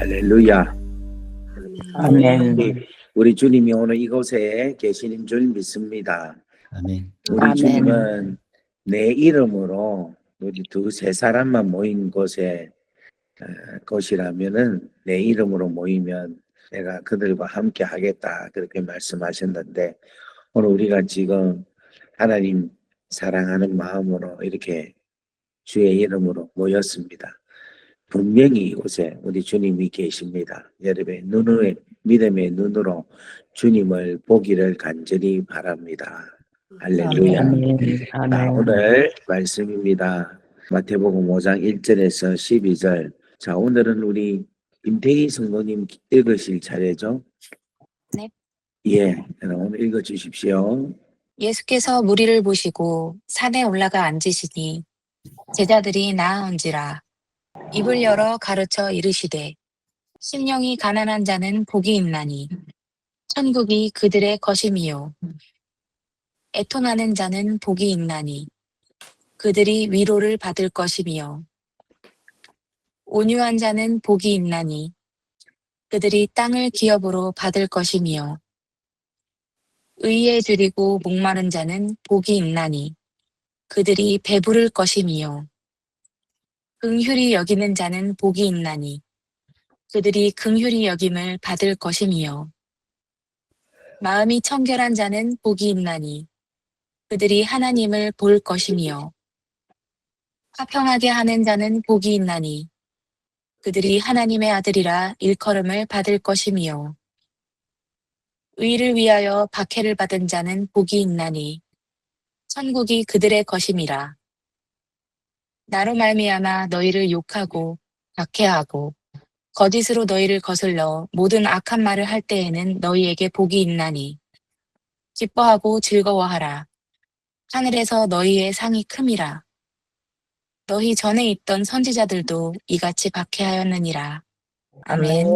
할렐루야. 아멘. 우리, 주님이 오늘 이곳에 계시는 줄 믿습니다. 아멘. 우리 아멘. 주님은 내 이름으로 우리 두 세 사람만 모인 곳에 어, 곳이라면은 내 이름으로 모이면 내가 그들과 함께 하겠다 그렇게 말씀하셨는데 오늘 우리가 지금 하나님 사랑하는 마음으로 이렇게 주의 이름으로 모였습니다. 분명히 이곳에 우리 주님이 계십니다. 여러분의 눈의 믿음의 눈으로 주님을 보기를 간절히 바랍니다. 할렐루야. 아멘. 자, 아멘. 오늘 말씀입니다. 마태복음 5장 1절에서 12절. 자, 오늘은 우리 임태희 성도님 읽으실 차례죠? 네. 예, 그럼 오늘 읽어 주십시오. 예수께서 무리를 보시고 산에 올라가 앉으시니 제자들이 나아온지라 입을 열어 가르쳐 이르시되 심령이 가난한 자는 복이 있나니 천국이 그들의 것임이요. 애통하는 자는 복이 있나니 그들이 위로를 받을 것이며 온유한 자는 복이 있나니 그들이 땅을 기업으로 받을 것이며 의에 줄이고 목마른 자는 복이 있나니 그들이 배부를 것이미요. 긍휼히 여기는 자는 복이 있나니 그들이 긍휼히 여김을 받을 것이미요. 마음이 청결한 자는 복이 있나니 그들이 하나님을 볼 것이미요. 화평하게 하는 자는 복이 있나니 그들이 하나님의 아들이라 일컬음을 받을 것이미요. 의를 위하여 박해를 받은 자는 복이 있나니 천국이 그들의 것임이라. 나로 말미암아 너희를 욕하고 박해하고 거짓으로 너희를 거슬러 모든 악한 말을 할 때에는 너희에게 복이 있나니 기뻐하고 즐거워하라. 하늘에서 너희의 상이 큼이라. 너희 전에 있던 선지자들도 이같이 박해하였느니라. 아멘.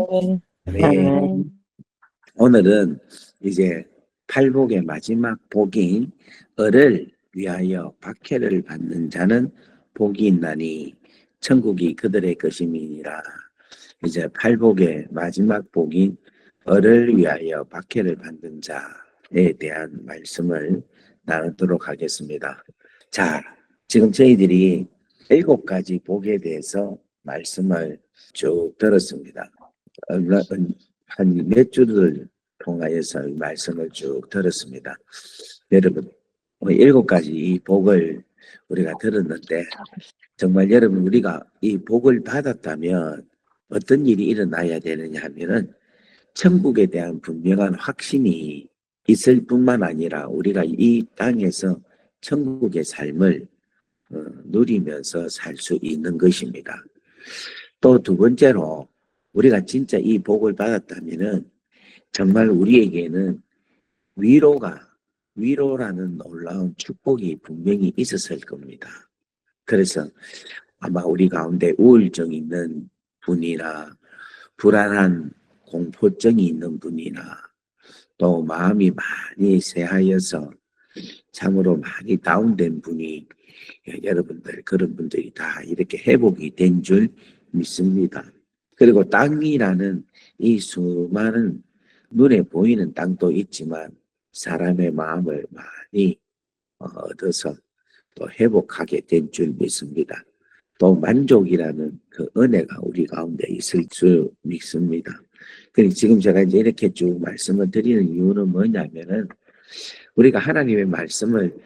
네. 아멘. 오늘은 이제 팔복의 마지막 복인 을을 위하여 박해를 받는 자는 복이 있나니 천국이 그들의 것임이니라. 이제 팔복의 마지막 복인 을을 위하여 박해를 받는 자에 대한 말씀을 나누도록 하겠습니다. 자, 지금 저희들이 일곱 가지 복에 대해서 말씀을 쭉 들었습니다. 한 몇 주를 통하여서 이 말씀을 쭉 들었습니다. 여러분, 뭐 일곱 가지 이 복을 우리가 들었는데 정말 여러분 우리가 이 복을 받았다면 어떤 일이 일어나야 되느냐 하면은 천국에 대한 분명한 확신이 있을 뿐만 아니라 우리가 이 땅에서 천국의 삶을 어, 누리면서 살 수 있는 것입니다. 또 두 번째로 우리가 진짜 이 복을 받았다면은 정말 우리에게는 위로가 위로라는 놀라운 축복이 분명히 있었을 겁니다. 그래서 아마 우리 가운데 우울증 있는 분이나 불안한 공포증이 있는 분이나 또 마음이 많이 쇠하여서 참으로 많이 다운된 분이 여러분들 그런 분들이 다 이렇게 회복이 된 줄 믿습니다. 그리고 땅이라는 이 수많은 눈에 보이는 땅도 있지만 사람의 마음을 많이 어, 얻어서 또 회복하게 된 줄 믿습니다. 또 만족이라는 그 은혜가 우리 가운데 있을 줄 믿습니다. 그리고 지금 제가 이제 이렇게 쭉 말씀을 드리는 이유는 뭐냐면은 우리가 하나님의 말씀을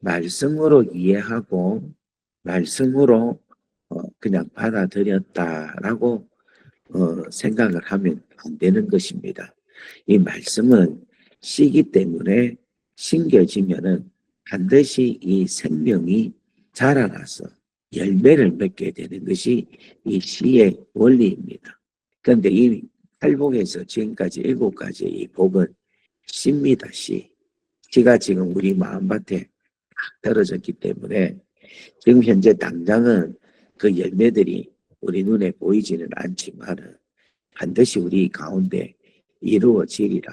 말씀으로 이해하고 말씀으로 어, 그냥 받아들였다라고 어, 생각을 하면 안 되는 것입니다. 이 말씀은 씨기 때문에 심겨지면은 반드시 이 생명이 자라나서 열매를 맺게 되는 것이 이 씨의 원리입니다. 그런데 이 팔복에서 지금까지 일곱 가지 이 복은 씨입니다, 씨. 씨가 지금 우리 마음밭에 딱 떨어졌기 때문에 지금 현재 당장은 그 열매들이 우리 눈에 보이지는 않지만은 반드시 우리 가운데 이루어지리라.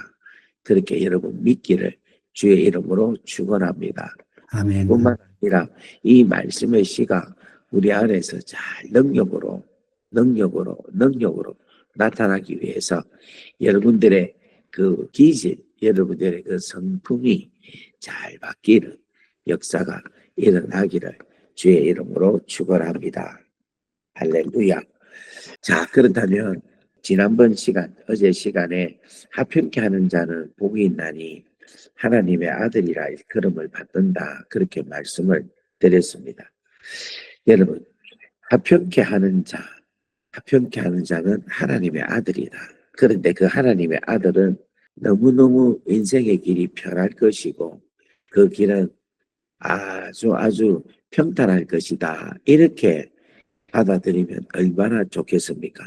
그렇게 여러분 믿기를 주의 이름으로 축원합니다. 아멘. 뿐만 아니라 이 말씀의 씨가 우리 안에서 잘 능력으로 능력으로 능력으로 나타나기 위해서 여러분들의 그 기질, 여러분들의 그 성품이 잘 바뀌는 역사가 일어나기를 주의 이름으로 축원합니다. 할렐루야. 자, 그렇다면 지난번 시간, 어제 시간에 하평케 하는 자는 복이 있나니 하나님의 아들이라 일컬음을 받는다. 그렇게 말씀을 드렸습니다. 여러분, 하평케 하는 자, 하평케 하는 자는 하나님의 아들이다. 그런데 그 하나님의 아들은 너무너무 인생의 길이 편할 것이고 그 길은 아주 아주 평탄할 것이다. 이렇게 받아들이면 얼마나 좋겠습니까?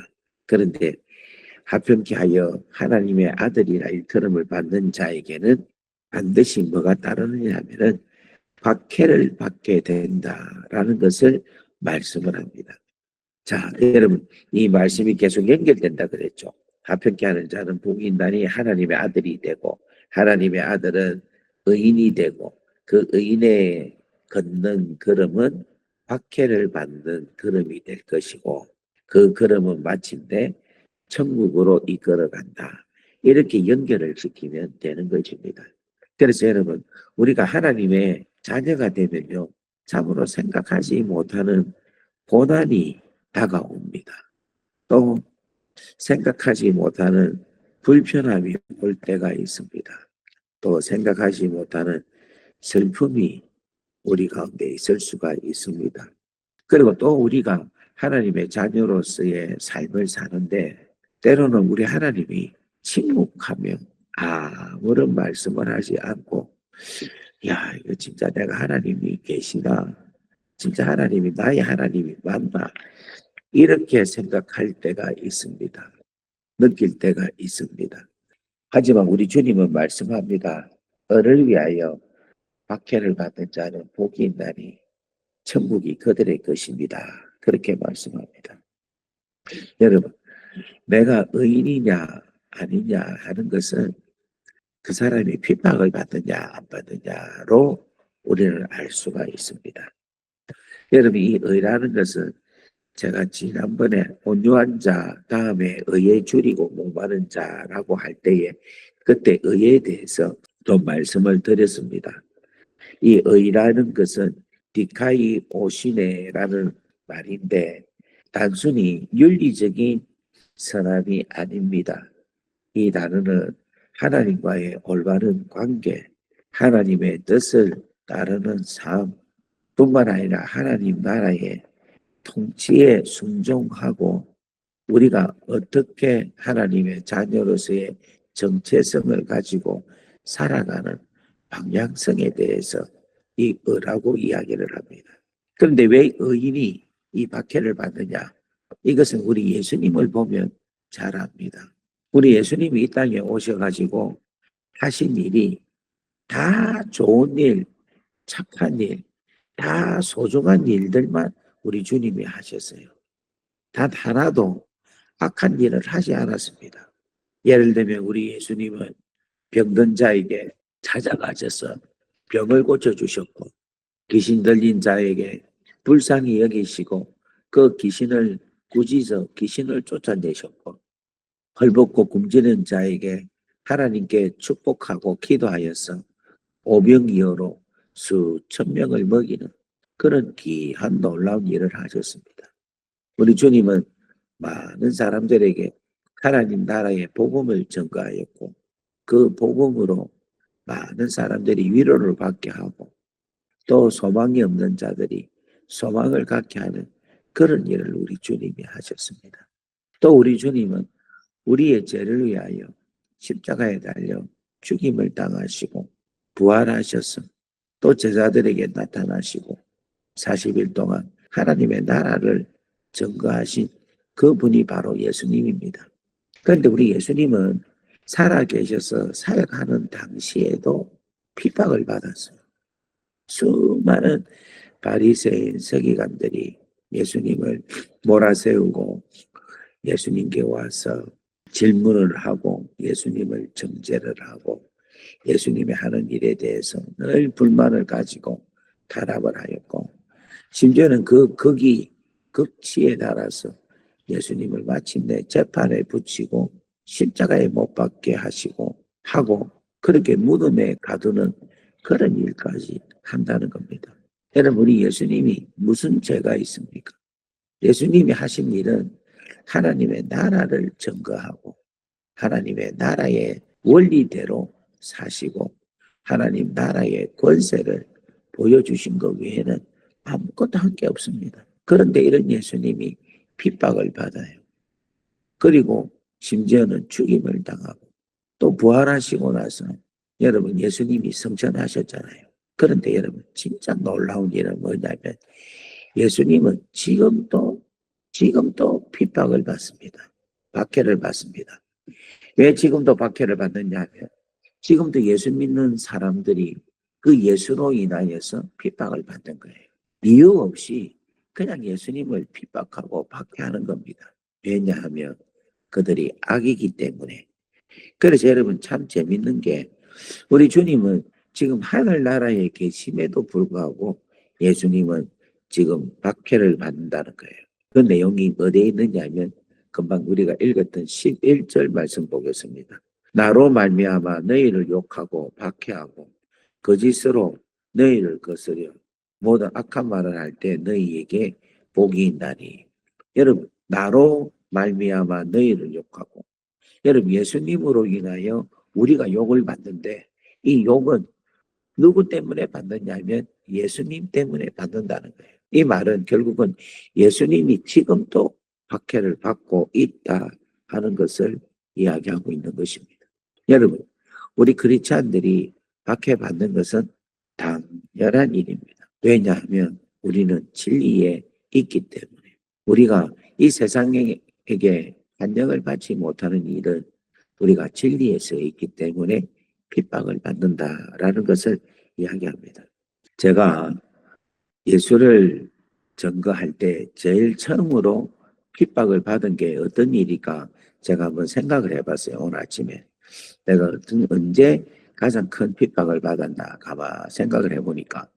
그런데 하평케 하여 하나님의 아들이라 일컬음을 받는 자에게는 반드시 뭐가 따르느냐 하면은 박해를 받게 된다라는 것을 말씀을 합니다. 자, 여러분, 이 말씀이 계속 연결된다 그랬죠. 하평케 하는 자는 복이 있나니 하나님의 아들이 되고 하나님의 아들은 의인이 되고 그 의인의 걷는 걸음은 박해를 받는 걸음이 될 것이고 그 걸음은 마침내 천국으로 이끌어간다. 이렇게 연결을 시키면 되는 것입니다. 그래서 여러분, 우리가 하나님의 자녀가 되면요, 참으로 생각하지 못하는 고난이 다가옵니다. 또 생각하지 못하는 불편함이 올 때가 있습니다. 또 생각하지 못하는 슬픔이 우리 가운데 있을 수가 있습니다. 그리고 또 우리가 하나님의 자녀로서의 삶을 사는데 때로는 우리 하나님이 침묵하며 아무런 말씀을 하지 않고 야 이거 진짜 내가 하나님이 계시나 진짜 하나님이 나의 하나님이 맞나 이렇게 생각할 때가 있습니다. 느낄 때가 있습니다. 하지만 우리 주님은 말씀합니다. 너를 위하여 박해를 받는 자는 복이 있나니 천국이 그들의 것입니다. 그렇게 말씀합니다. 여러분, 내가 의인이냐 아니냐 하는 것은 그 사람이 핍박을 받느냐 안 받느냐로 우리는 알 수가 있습니다. 여러분 이 의라는 것은 제가 지난번에 온유한 자 다음에 의에 줄이고 목마른 자라고 할 때에 그때 의에 대해서 또 말씀을 드렸습니다. 이 의라는 것은 디카이 오시네라는 말인데 단순히 윤리적인 선함이 아닙니다. 이 단어는 하나님과의 올바른 관계, 하나님의 뜻을 따르는 삶, 뿐만 아니라 하나님 나라의 통치에 순종하고 우리가 어떻게 하나님의 자녀로서의 정체성을 가지고 살아가는 방향성에 대해서 이 의라고 이야기를 합니다. 그런데 왜 의인이 이 박해를 받느냐? 이것은 우리 예수님을 보면 잘 압니다. 우리 예수님이 이 땅에 오셔가지고 하신 일이 다 좋은 일, 착한 일, 다 소중한 일들만 우리 주님이 하셨어요. 단 하나도 악한 일을 하지 않았습니다. 예를 들면 우리 예수님은 병든 자에게 찾아가셔서 병을 고쳐주셨고 귀신 들린 자에게 불쌍히 여기시고 그 귀신을 꾸짖어 귀신을 쫓아내셨고 헐벗고 굶주린 자에게 하나님께 축복하고 기도하여서 오병이어로 수천 명을 먹이는 그런 귀한 놀라운 일을 하셨습니다. 우리 주님은 많은 사람들에게 하나님 나라의 복음을 전가하였고 그 복음으로 많은 사람들이 위로를 받게 하고 또 소망이 없는 자들이 소망을 갖게 하는 그런 일을 우리 주님이 하셨습니다. 또 우리 주님은 우리의 죄를 위하여 십자가에 달려 죽임을 당하시고 부활하셔서 또 제자들에게 나타나시고 40일 동안 하나님의 나라를 증거하신 그분이 바로 예수님입니다. 그런데 우리 예수님은 살아 계셔서 사역하는 당시에도 핍박을 받았어요. 수많은 바리새인 서기관들이 예수님을 몰아세우고 예수님께 와서 질문을 하고 예수님을 정죄를 하고 예수님이 하는 일에 대해서 늘 불만을 가지고 탄압을 하였고 심지어는 그 극이 극치에 달아서 예수님을 마침내 재판에 붙이고 십자가에 못 박게 하시고 하고 그렇게 무덤에 가두는 그런 일까지 한다는 겁니다. 여러분 우리 예수님이 무슨 죄가 있습니까? 예수님이 하신 일은 하나님의 나라를 증거하고 하나님의 나라의 원리대로 사시고 하나님 나라의 권세를 보여주신 것 외에는 아무것도 한 게 없습니다. 그런데 이런 예수님이 핍박을 받아요. 그리고 심지어는 죽임을 당하고 또 부활하시고 나서 여러분 예수님이 성천하셨잖아요. 그런데 여러분 진짜 놀라운 일은 뭐냐면 예수님은 지금도 지금도 핍박을 받습니다. 박해를 받습니다. 왜 지금도 박해를 받느냐 하면 지금도 예수 믿는 사람들이 그 예수로 인하여서 핍박을 받는 거예요. 이유 없이 그냥 예수님을 핍박하고 박해하는 겁니다. 왜냐하면 그들이 악이기 때문에. 그래서 여러분 참 재밌는 게 우리 주님은 지금 하늘나라에 계심에도 불구하고 예수님은 지금 박해를 받는다는 거예요. 그 내용이 어디에 있느냐 하면 금방 우리가 읽었던 11절 말씀 보겠습니다. 나로 말미암아 너희를 욕하고 박해하고 거짓으로 너희를 거스려 모든 악한 말을 할 때 너희에게 복이 있나니 여러분 나로 말미암아 너희를 욕하고 여러분 예수님으로 인하여 우리가 욕을 받는데 이 욕은 누구 때문에 받느냐면 예수님 때문에 받는다는 거예요. 이 말은 결국은 예수님이 지금도 박해를 받고 있다 하는 것을 이야기하고 있는 것입니다. 여러분, 우리 크리스찬들이 박해 받는 것은 당연한 일입니다. 왜냐하면 우리는 진리에 있기 때문에 우리가 이 세상에게 반영을 받지 못하는 일은 우리가 진리에서 있기 때문에 핍박을 받는다라는 것을 이야기합니다. 제가 예수를 증거할 때 제일 처음으로 핍박을 받은 게 어떤 일일까 제가 한번 생각을 해봤어요. 오늘 아침에. 내가 언제 가장 큰 핍박을 받았나 가만 생각을 해보니까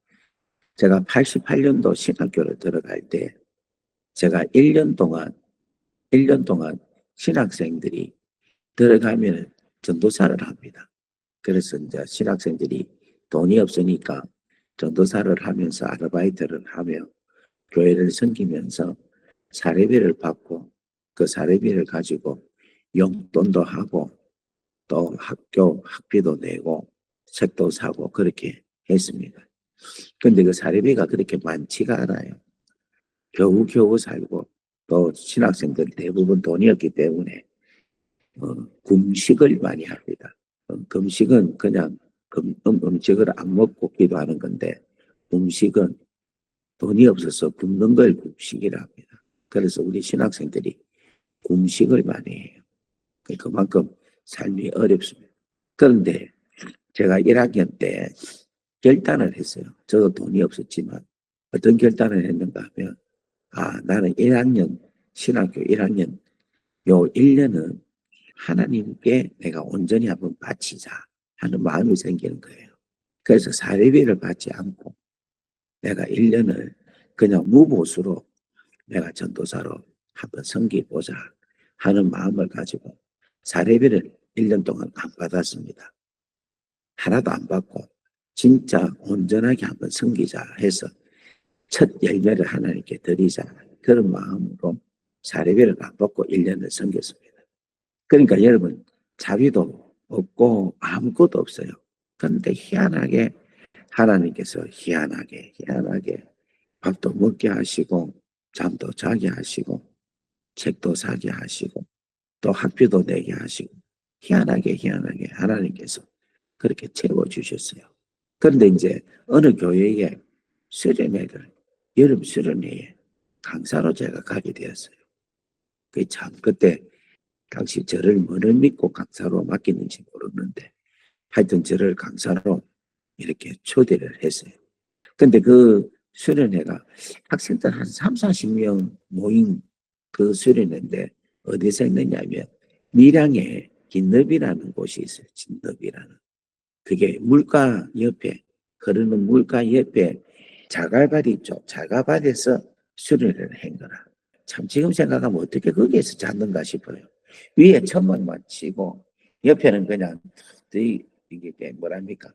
제가 88년도 신학교를 들어갈 때 제가 1년 동안 1년 동안 신학생들이 들어가면 전도사를 합니다. 그래서 이제 신학생들이 돈이 없으니까 전도사를 하면서 아르바이트를 하며 교회를 섬기면서 사례비를 받고 그 사례비를 가지고 용돈도 하고 또 학교 학비도 내고 책도 사고 그렇게 했습니다. 근데 그 사례비가 그렇게 많지가 않아요. 겨우겨우 살고 또 신학생들 대부분 돈이 없기 때문에 어, 금식을 많이 합니다. 어, 금식은 그냥 금, 음, 음식을 안 먹고 기도하는 건데 음식은 돈이 없어서 굶는 걸 금식이라 합니다. 그래서 우리 신학생들이 금식을 많이 해요. 그- 그만큼 삶이 어렵습니다. 그런데 제가 1학년 때 결단을 했어요. 저도 돈이 없었지만 어떤 결단을 했는가 하면 아 나는 1학년 신학교 1학년 요 1년은 하나님께 내가 온전히 한번 바치자 하는 마음이 생기는 거예요. 그래서 사례비를 받지 않고 내가 1년을 그냥 무보수로 내가 전도사로 한번 섬기보자 하는 마음을 가지고 사례비를 1년 동안 안 받았습니다. 하나도 안 받고 진짜 온전하게 한번 섬기자 해서 첫 열매를 하나님께 드리자 그런 마음으로 사례비를 안 받고 1년을 섬겼습니다. 그러니까 여러분 자비도 없고 아무것도 없어요. 그런데 희한하게 하나님께서 희한하게 희한하게 밥도 먹게 하시고 잠도 자게 하시고 책도 사게 하시고 또 학비도 내게 하시고 희한하게 희한하게 하나님께서 그렇게 채워주셨어요. 그런데 이제 어느 교회에 수련회를 여름 수련회에 강사로 제가 가게 되었어요. 그 참 그때 당시 저를 뭐를 믿고 강사로 맡겼는지 모르는데 하여튼 저를 강사로 이렇게 초대를 했어요. 근데 그 수련회가 학생들 한 3, 40명 모인 그 수련회인데 어디서 했느냐면 밀양에 긴너비라는 곳이 있어요. 진너비라는. 그게 물가 옆에 흐르는 물가 옆에 자갈밭 있죠. 자갈밭에서 수련회를 한 거라. 참 지금 생각하면 어떻게 거기에서 잤는가 싶어요. 위에 천막만 치고 옆에는 그냥 이- 이게 뭐랍니까?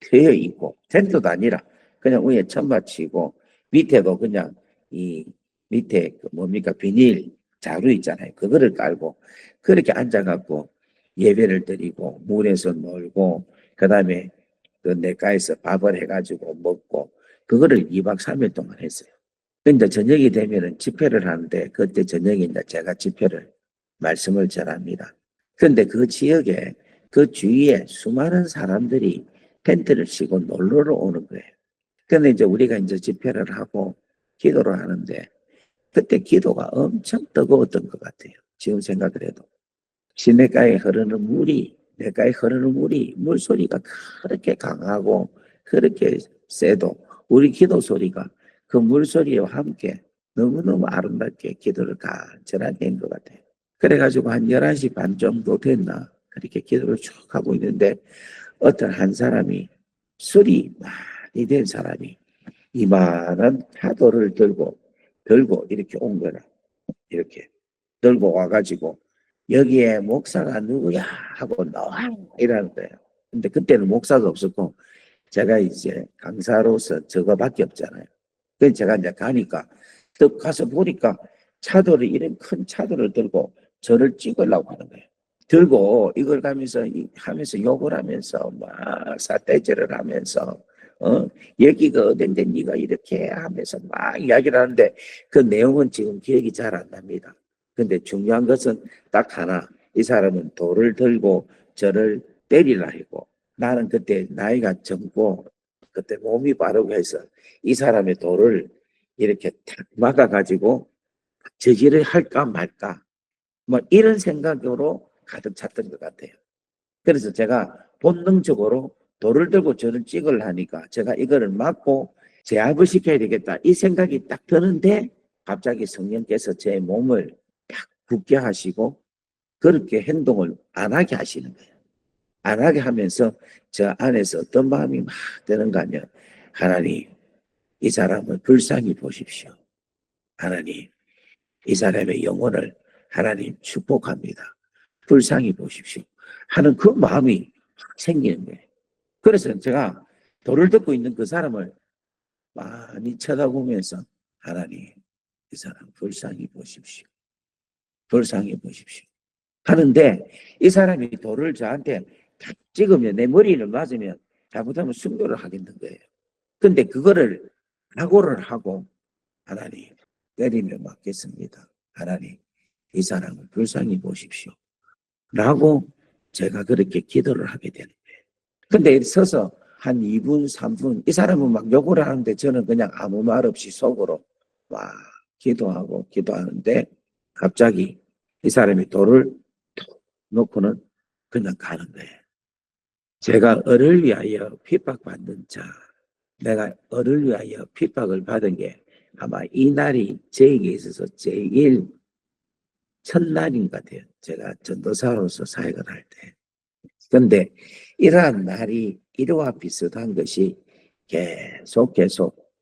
트여 있고 텐트도 아니라 그냥 위에 천막 치고 밑에도 그냥 이 밑에 그 뭡니까 비닐 자루 있잖아요. 그거를 깔고 그렇게 앉아갖고 예배를 드리고 물에서 놀고 그 다음에 그 내과에서 밥을 해가지고 먹고 그거를 2박 3일 동안 했어요. 근데 저녁이 되면은 집회를 하는데 그때 저녁에 이제 제가 집회를 말씀을 전합니다. 그런데 그 지역에 그 주위에 수많은 사람들이 텐트를 치고 놀러를 오는 거예요. 근데 이제 우리가 이제 집회를 하고 기도를 하는데 그때 기도가 엄청 뜨거웠던 것 같아요. 지금 생각을 해도. 시내가에 흐르는 물이, 내가에 흐르는 물이, 물소리가 그렇게 강하고 그렇게 세도 우리 기도 소리가 그 물소리와 함께 너무너무 아름답게 기도를 간절하게 한것 같아요. 그래가지고 한 11시 반 정도 됐나 그렇게 기도를 쭉 하고 있는데 어떤 한 사람이 술이 많이 된 사람이 이만한 파도를 들고 들고 이렇게 온 거라 이렇게 들고 와가지고 여기에 목사가 누구야 하고 나와 이러는 거예요. 근데 그때는 목사가 없었고 제가 이제 강사로서 저거밖에 없잖아요. 그래서 제가 이제 가니까 또 가서 보니까 차도를 이런 큰 차도를 들고 저를 찍으려고 하는 거예요. 들고 이걸 가면서 이- 하면서 욕을 하면서 막 사태질을 하면서 어 여기가 어딘데 네가 이렇게 하면서 막 이야기를 하는데 그 내용은 지금 기억이 잘 안 납니다. 근데 중요한 것은 딱 하나 이 사람은 돌을 들고 저를 때리려 했고 나는 그때 나이가 젊고 그때 몸이 바르고 해서 이 사람의 돌을 이렇게 탁 막아가지고 저지를 할까 말까 뭐 이런 생각으로 가득 찼던 것 같아요. 그래서 제가 본능적으로 돌을 들고 저를 찍으려 하니까 제가 이거를 막고 제압을 시켜야 되겠다 이 생각이 딱 드는데 갑자기 성령께서 제 몸을 딱 굳게 하시고 그렇게 행동을 안 하게 하시는 거예요. 안 하게 하면서 저 안에서 어떤 마음이 막 드는가 하면 하나님 이 사람을 불쌍히 보십시오. 하나님 이 사람의 영혼을 하나님 축복합니다. 불쌍히 보십시오. 하는 그 마음이 확 생기는 거예요. 그래서 제가 돌을 듣고 있는 그 사람을 많이 쳐다보면서 하나님 이 사람 불쌍히 보십시오. 불쌍히 보십시오. 하는데 이 사람이 돌을 저한테 탁 찍으면 내 머리를 맞으면 잘못하면 순교를 하겠는 거예요. 근데 그거를 각오를 하고 하나님 때리며 맞겠습니다. 하나님 이 사람을 불쌍히 보십시오. 라고 제가 그렇게 기도를 하게 되는 거예요. 근데 서서 한 2분, 3분 이 사람은 막 욕을 하는데 저는 그냥 아무 말 없이 속으로 막 기도하고 기도하는데 갑자기 이 사람이 돌을 툭 놓고는 그냥 가는 거예요. 제가 을을 위하여 핍박받는 자, 내가 을을 위하여 핍박을 받은 게 아마 이 날이 저에게 있어서 제일 첫날인 것 같아요. 제가 전도사로서 사역을 할 때. 근데 이러한 날이 이러와 비슷한 것이 계속 계속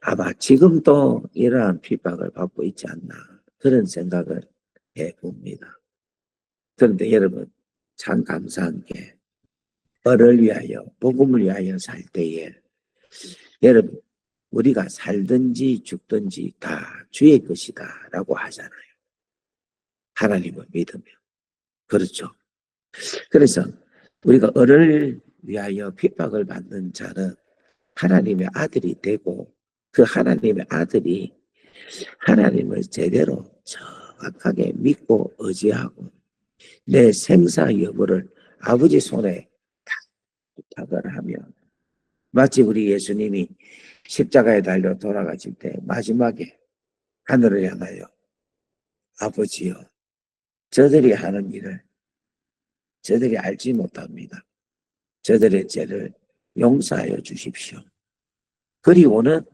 아마 지금도 이러한 핍박을 받고 있지 않나 그런 생각을 해봅니다. 그런데 여러분 참 감사한 게 을을 위하여 복음을 위하여 살 때에 여러분 우리가 살든지 죽든지 다 주의 것이다 라고 하잖아요. 하나님을 믿으면. 그렇죠. 그래서 우리가 을을 위하여 핍박을 받는 자는 하나님의 아들이 되고 그 하나님의 아들이 하나님을 제대로 정확하게 믿고 의지하고 내 생사 여부를 아버지 손에 다 부탁을 하면 마치 우리 예수님이 십자가에 달려 돌아가실 때 마지막에 하늘을 향하여 아버지여 저들이 하는 일을 저들이 알지 못합니다. 저들의 죄를 용서하여 주십시오. 그리고는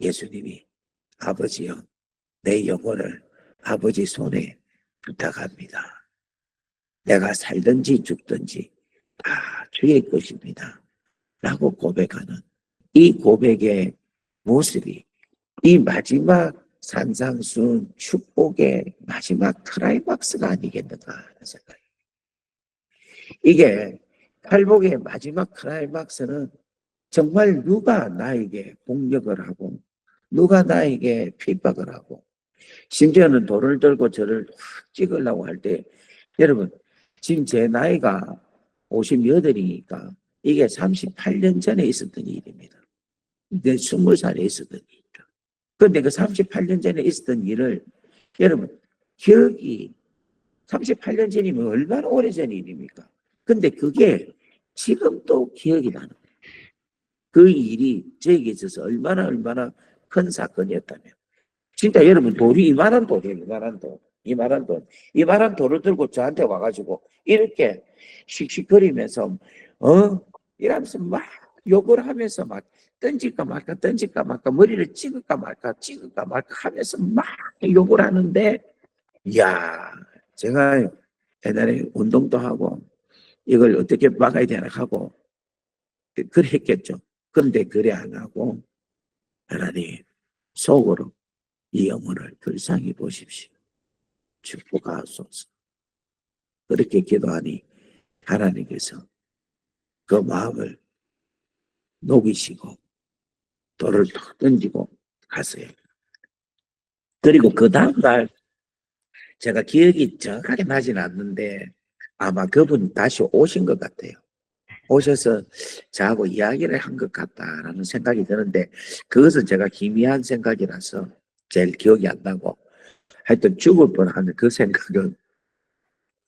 예수님이 아버지여 내 영혼을 아버지 손에 부탁합니다. 내가 살든지 죽든지 다 주의 것입니다. 라고 고백하는 이 고백의 모습이 이 마지막 산상순 축복의 마지막 클라이막스가 아니겠는가 하는 생각이. 이게 팔복의 마지막 클라이막스는 정말 누가 나에게 공격을 하고 누가 나에게 핍박을 하고 심지어는 돌을 들고 저를 확 찍으려고 할 때 여러분 지금 제 나이가 58이니까 이게 38년 전에 있었던 일입니다. 내 20살에 있었던 일이죠. 근데 그 38년 전에 있었던 일을 여러분 기억이 38년 전이면 얼마나 오래전 일입니까? 근데 그게 지금도 기억이 나는 거예요. 그 일이 저에게 있어서 얼마나 얼마나 큰 사건이었다면 진짜 여러분 돌이 이만한 돌이에요. 이만한 돌. 이만한 돌. 이만한 돌을 들고 저한테 와가지고 이렇게 씩씩거리면서 어? 이러면서 막 욕을 하면서 막 던질까 말까 던질까 말까 머리를 찍을까 말까 찍을까 말까 하면서 막 욕을 하는데 야 제가 옛날에 운동도 하고 이걸 어떻게 막아야 되나 하고 그- 했겠죠. 그런데 그래 안 하고 하나님 속으로 이 영혼을 불쌍히 보십시오. 축복하소서. 그렇게 기도하니 하나님께서 그 마음을 녹이시고 돌을 툭 던지고 갔어요. 그리고 그 다음날 제가 기억이 정확하게 나진 않는데 아마 그분이 다시 오신 것 같아요. 오셔서 저하고 이야기를 한 것 같다라는 생각이 드는데 그것은 제가 희미한 생각이라서 제일 기억이 안 나고 하여튼 죽을 뻔하는 그 생각은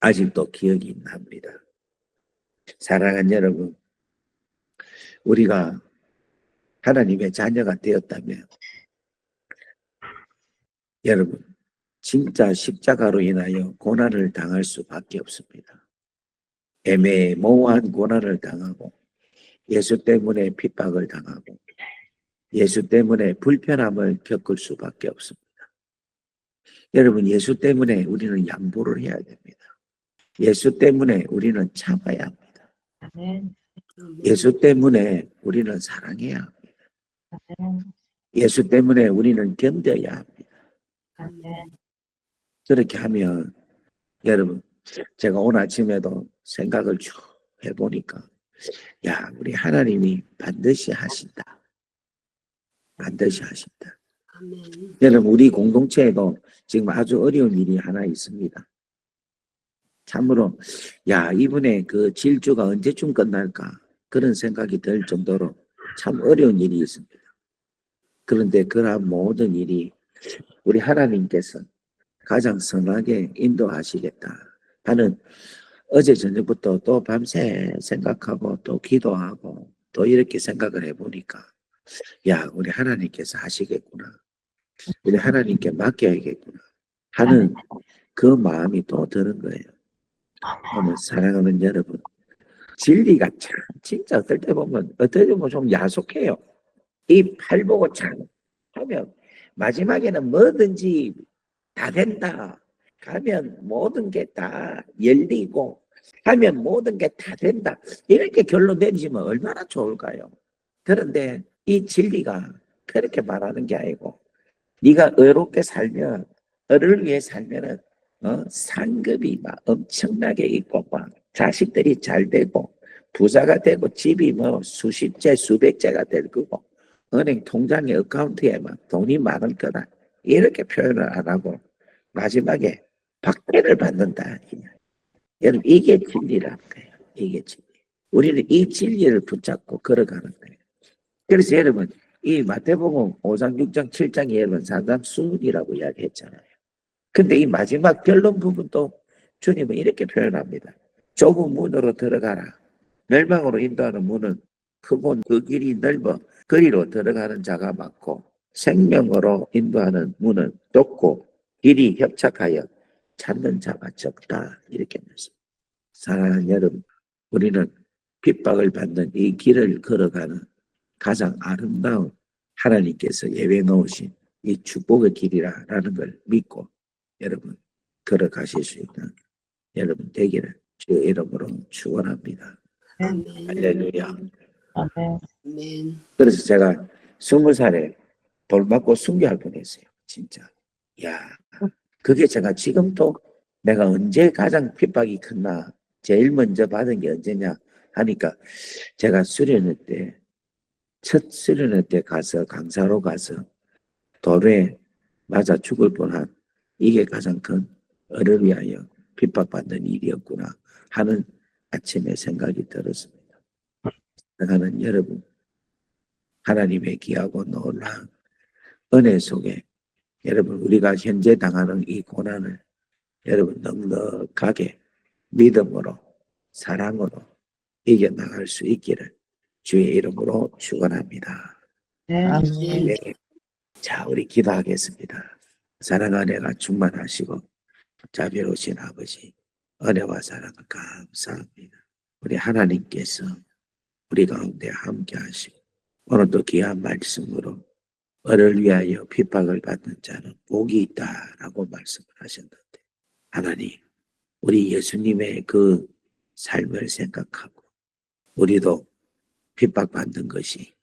아직도 기억이 납니다. 사랑하는 여러분, 우리가 하나님의 자녀가 되었다면 여러분 진짜 십자가로 인하여 고난을 당할 수밖에 없습니다. 애매모호한 고난을 당하고 예수 때문에 핍박을 당하고 예수 때문에 불편함을 겪을 수밖에 없습니다. 여러분 예수 때문에 우리는 양보를 해야 됩니다. 예수 때문에 우리는 참아야 합니다. 예수 때문에 우리는 사랑해야 합니다. 아멘. 예수 때문에 우리는 견뎌야 합니다. 그렇게 하면 여러분 제가 오늘 아침에도 생각을 쭉 해보니까 야 우리 하나님이 반드시 하신다. 반드시 하신다. 여러분 우리 공동체에도 지금 아주 어려운 일이 하나 있습니다. 참으로 야 이분의 그 질주가 언제쯤 끝날까 그런 생각이 들 정도로 참 어려운 일이 있습니다. 그런데 그러한 모든 일이 우리 하나님께서 가장 선하게 인도하시겠다 하는 어제 저녁부터 또 밤새 생각하고 또 기도하고 또 이렇게 생각을 해보니까 야 우리 하나님께서 하시겠구나 우리 하나님께 맡겨야겠구나 하는 그 마음이 또 드는 거예요. 오늘 사랑하는 여러분 진리가 참 진짜 어떨 때 보면 때 보면 좀 야속해요. 이 팔 보고 참 하면 마지막에는 뭐든지 다 된다. 가면 모든 게 다 열리고 하면 모든 게 다 된다. 이렇게 결론 내리시면 얼마나 좋을까요? 그런데 이 진리가 그렇게 말하는 게 아니고 네가 의롭게 살면 을을 위해 살면은 어, 상급이 막 엄청나게 있고 막 자식들이 잘 되고 부자가 되고 집이 뭐 수십 채 수백 채가 될 거고 은행 통장에 어카운트에 막 돈이 많을 거다 이렇게 표현을 안 하고 마지막에 박해를 받는다 여러분 이게 진리라는 거예요. 이게 진리. 우리는 이 진리를 붙잡고 걸어가는 거예요. 그래서 여러분 이 마태복음 5장 6장 7장에 여러분 산상수훈이라고 이야기했잖아요. 근데 이 마지막 결론 부분도 주님은 이렇게 표현합니다. 좁은 문으로 들어가라. 멸망으로 인도하는 문은 크고 그 길이 넓어 거리로 들어가는 자가 많고 생명으로 인도하는 문은 좁고 길이 협착하여 찾는 자가 적다. 이렇게 말씀. 사랑하는 여러분, 우리는 핍박을 받는 이 길을 걸어가는 가장 아름다운 하나님께서 예외 놓으신 이 축복의 길이라는 걸 믿고 여러분 걸어가실 수 있는 여러분 되기를 주 이름으로 축원합니다. 할렐루야. 아멘. 아멘. 그래서 제가 스무 살에 돌 맞고 순교할 뻔했어요. 진짜. 야, 그게 제가 지금도 내가 언제 가장 핍박이 컸나 제일 먼저 받은 게 언제냐 하니까 제가 수련회 때 첫 수련회 때 가서 강사로 가서 도로에 맞아 죽을 뻔한 이게 가장 큰 어를 위하여 핍박받는 일이었구나 하는 아침에 생각이 들었습니다. 나는 여러분 하나님의 귀하고 놀라운 은혜 속에 여러분 우리가 현재 당하는 이 고난을 여러분 넉넉하게 믿음으로 사랑으로 이겨나갈 수 있기를 주의 이름으로 축원합니다. 네. 네. 자, 우리 기도하겠습니다. 사랑하는 애가 충만하시고 자비로우신 아버지 은혜와 사랑을 감사합니다. 우리 하나님께서 우리 가운데 함께 하시고 오늘도 귀한 말씀으로 을을 위하여 핍박을 받는 자는 복이 있다라고 말씀을 하셨는데 하나님 우리 예수님의 그 삶을 생각하고 우리도 핍박받는 것이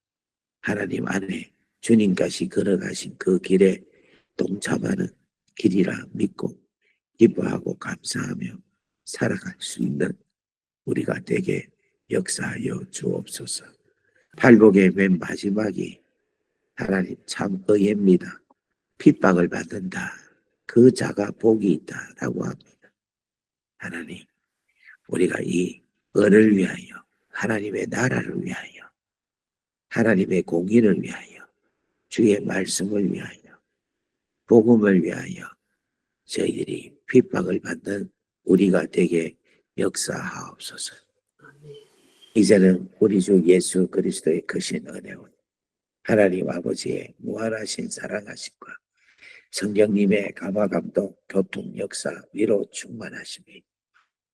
하나님 안에 주님까지 걸어가신 그 길에 동참하는 길이라 믿고 기뻐하고 감사하며 살아갈 수 있는 우리가 되게 역사하여 주옵소서. 팔복의 맨 마지막이 하나님 참 의입니다. 핍박을 받는다. 그 자가 복이 있다라고 합니다. 하나님, 우리가 이 을을 위하여 하나님의 나라를 위하여 하나님의 공의를 위하여 주의 말씀을 위하여 복음을 위하여 저희들이 핍박을 받는 우리가 되게 역사하옵소서. 이제는 우리 주 예수 그리스도의 크신 은혜와 하나님 아버지의 무한하신 사랑하심과 성령님의 감화감동 교통 역사 위로 충만하심이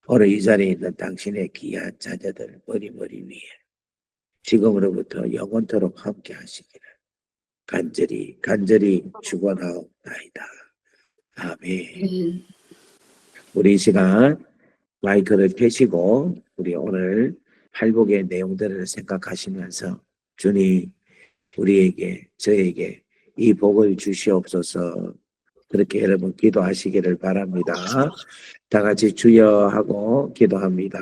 오늘 이 자리에 있는 당신의 귀한 자녀들 머리머리 위에 지금으로부터 영원토록 함께 하시기를 간절히 간절히 축원하옵나이다. 아멘. 네. 우리 이 시간 마이크를 켜시고 우리 오늘 팔복의 내용들을 생각하시면서 주님 우리에게 저에게 이 복을 주시옵소서 그렇게 여러분 기도하시기를 바랍니다. 다 같이 주여 하고 기도합니다.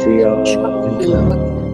주여